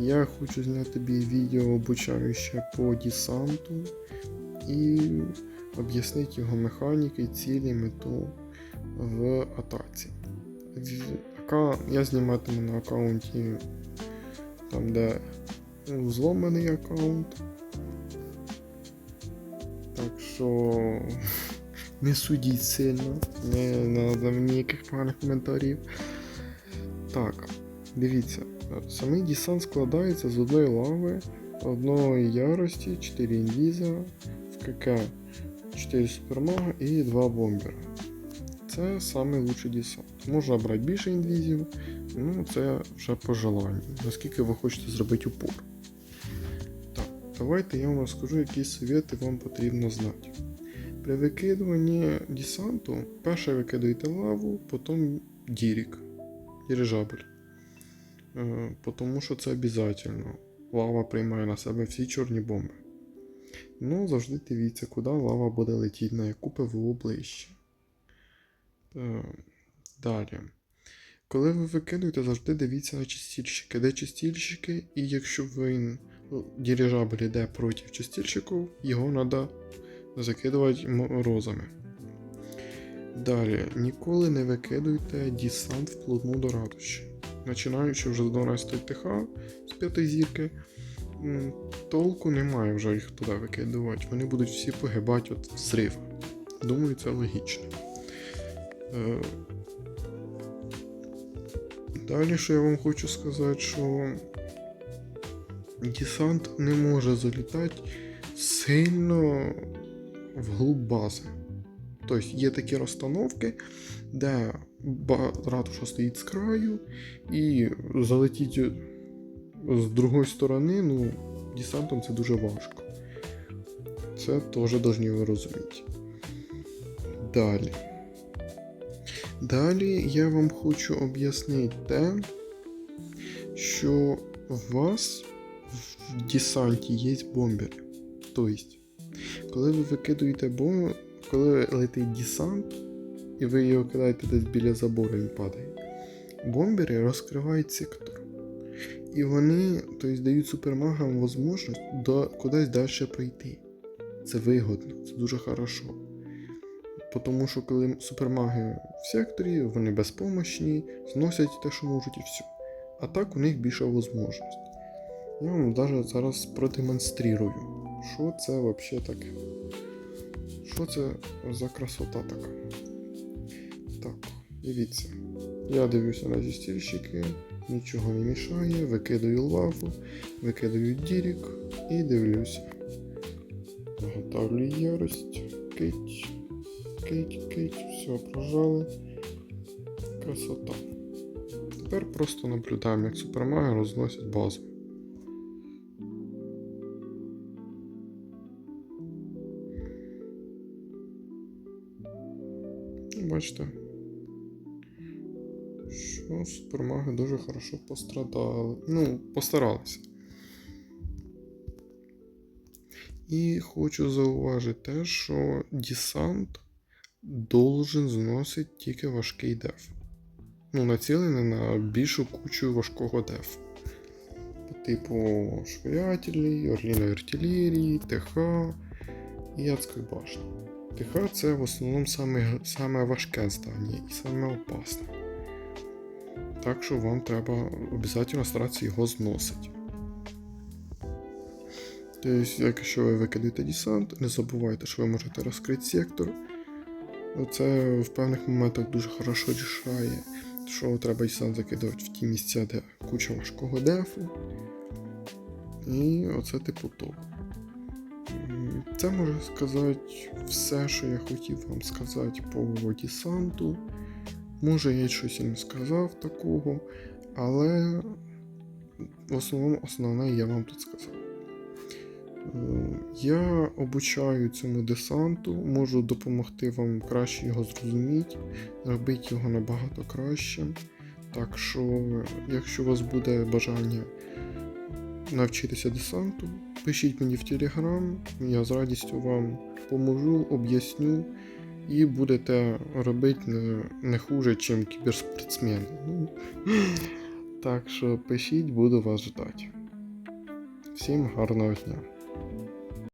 Я хочу зняти тобі відео обучаюче по десанту і об'яснити його механіки, цілі, мету в атаці. Я зніматиму на аккаунті там, де зломаний аккаунт. Так що не судіть сильно, не мені ніяких поганих коментарів. Так, дивіться, самий десант складається з одної лави, одної ярості, 4 інвіза, в КК 4 супермага і 2 бомбера. Це самий лучший десант. Можна брати більше інвізів, ну це вже по желанню, наскільки ви хочете зробити упор. Так, давайте я вам розкажу, які совєти вам потрібно знати. При викидуванні десанту перше викидуєте лаву, потім дірік, дирижабль. Е, Тому що це обов'язково. Лава приймає на себе всі чорні бомби. Ну, завжди дивіться, куди лава буде летіти, на яку ПВО ближче. Е, Далі. Коли ви викидуєте, завжди дивіться на чистільщики. Де чистільщики, і якщо він ну, дирижабль йде проти чистильщиків, його треба закидувати морозами. Далі, ніколи не викидуйте десант вплотну до ратуші. Починаючи вже з 12 ТХ з 5 зірки, толку немає вже їх туди викидувати. Вони будуть всі погибати від взрива. Думаю, це логічно. Е, Далі, що я вам хочу сказати, що десант не може залітати сильно вглуб бази. Тобто є такі розстановки, де ратуша стоїть з краю, і залетіти з другої сторони, ну, десантом це дуже важко. Це теж повинні ви розуміти. Далі. Далі я вам хочу об'яснити те, що у вас в десанті є бомбери. Тобто, коли ви викидуєте бомбу, коли летить десант, і ви його кидаєте десь біля забору і падає, бомбери розкривають сектор. І вони тобто, дають супермагам можливість до кудись далі пройти. Це вигодно, це дуже хорошо. Тому що коли супермаги в секторі, вони безпомощні, зносять те, що можуть, і все. А так у них більша можливість. Я вам навіть зараз продемонструю, що це взагалі таке. Що це за красота така? Так, дивіться. Я дивлюся на зістільщики, нічого не мішає, викидаю лаву, викидаю дірік і дивлюся. Готовлю ярость, кить, кить, кить, все прожали. Красота. Тепер просто наблюдаємо, як супермаги розносять базу. Ну, Бачите, що супермаги дуже хорошо пострадали. Ну, постаралися. І хочу зауважити те, що десант должен зносити тільки важкий деф. Ну, націлений на більшу кучу важкого дефу. По типу швирятелі, орліної артилерії, ТХ і адської башні. ТХ це в основному саме, саме важке здання і саме опасне. Так що вам треба обов'язково старатися його зносити. Тобто, якщо ви викидаєте десант, не забувайте, що ви можете розкрити сектор. Це в певних моментах дуже хорошо рішає, що треба десант закидувати в ті місця, де куча важкого дефу. І оце типу топ. Це можу сказати все, що я хотів вам сказати по десанту. Може, я щось і не сказав такого, але в основному основне я вам тут сказав. Е, Я обучаю цьому десанту, можу допомогти вам краще його зрозуміти, робити його набагато краще. Так що, якщо у вас буде бажання навчитися десанту, пишіть мені в Телеграм, я з радістю вам поможу, об'ясню і будете робити не, не хуже, ніж кіберспортсмен. Ну, так що пишіть, буду вас ждати. Всім гарного дня!